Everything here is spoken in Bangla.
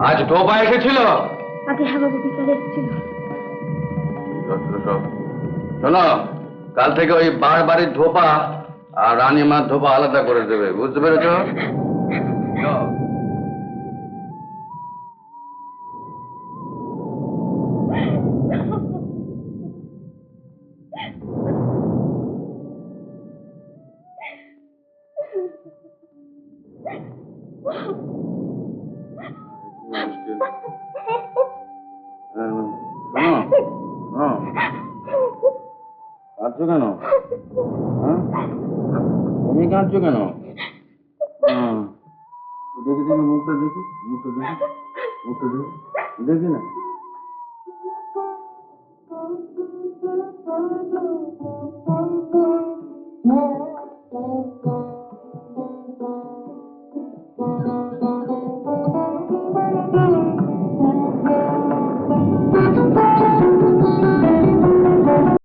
আজ টোপা এসেছিল? আগে হ্যাঁ বাবু বিকালে এসেছিল। শোনো কাল থেকে ওই বার বাড়ির ধোপা আর রানীমার ধোপা আলাদা করে দেবে বুঝতে পেরেছ? শোনো কাঁদছো কেন? হ্যাঁ? তুমি কাঁদছো কেন? হ্যাঁ। দেখি দেখি মুখটা দেখি মুখটা দেখি মুখটা দেখি। দেখি না? Thank you.